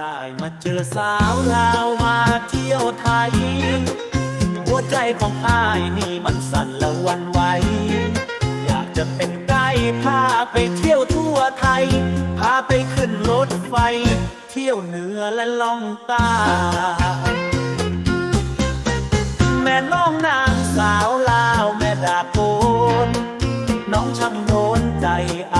ได้มาเจอสาวลาวมาเที่ยวไทย หัวใจของอ้ายนี่มันสั่นละวันไหวอยากจะเป็นไกด์พาไปเที่ยวทั่วไทย พาไปขึ้นรถไฟ เที่ยวเหนือและล่องใต้แม่น้องนางสาวลาวแม่ดาโกนน้องช่างโดนใจอ้า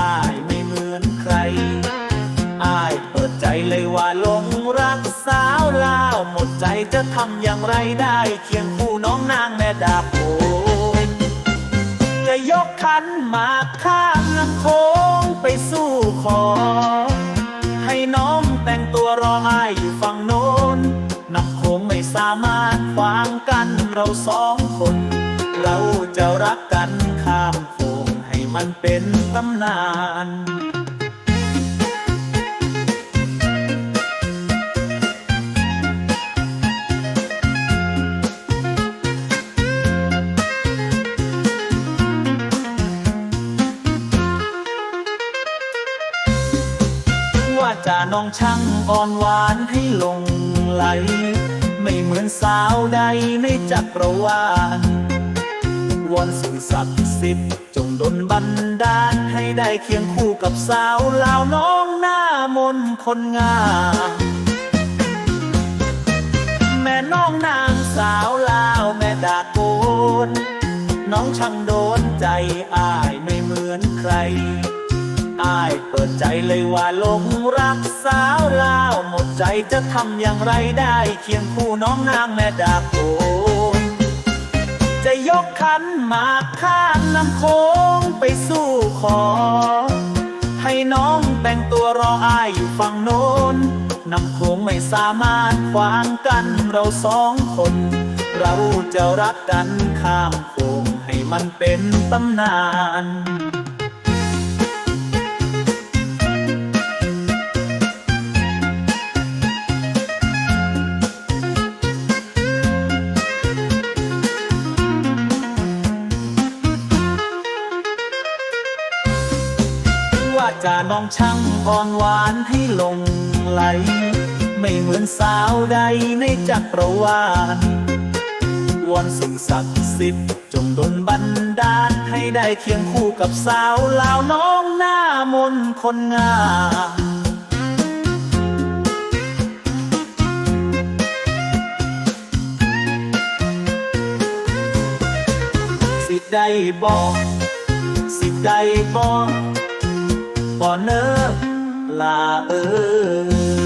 ใจจะทำอย่างไรได้เคียงคู่น้องนางแม่ดาโกนจะยกขันมาข้ามลำโค้งไปสู้ขอ ให้น้องแต่งตัวรออ้อยู่ฝั่งโน้นน้ำโค้งไม่สามารถขวางกันเราสองคน เราจะรักกันข้ามโค้งให้มันเป็นตำนาน ว่าจะน้องช่างอ่อนหวานให้ลงไหล ไม่เหมือนสาวใดในจักรวาลวอนสิ่งศักดิ์สิทธิ์จงดลบันดาลให้ได้เคียงคู่กับสาวลาวน้องหน้ามนคนงามแม่น้องนางสาวลาวแม่ดาโกนน้องช่างโดนใจอ้ายไม่เหมือนใคร อ้ายเปิดใจเลยว่าลงรักสาวลาว หมดใจจะทำอย่างไรได้เคียงคู่น้องนางแม่ดาบโกนจะยกขันหมากข้ามลำโค้งไปสู้ขอ ให้น้องแต่งตัวรออ้ายอยู่ฝั่งโน้นน้ำโค้งไม่สามารถขวางกันเราสองคน เราจะรักกันข้ามโค้งให้มันเป็นตำนานาจะน้องช่างอ่อนหวานให้ลงไหล ไม่เหมือนสาวใดในจักรวาลวอนสิ่งศักดิ์สิทธิ์จงดลบันดาลให้ได้เคียงคู่กับสาวลาวน้องหน้ามนคนงามสิได้บอกสิได้บอก บ่เนอลาเออ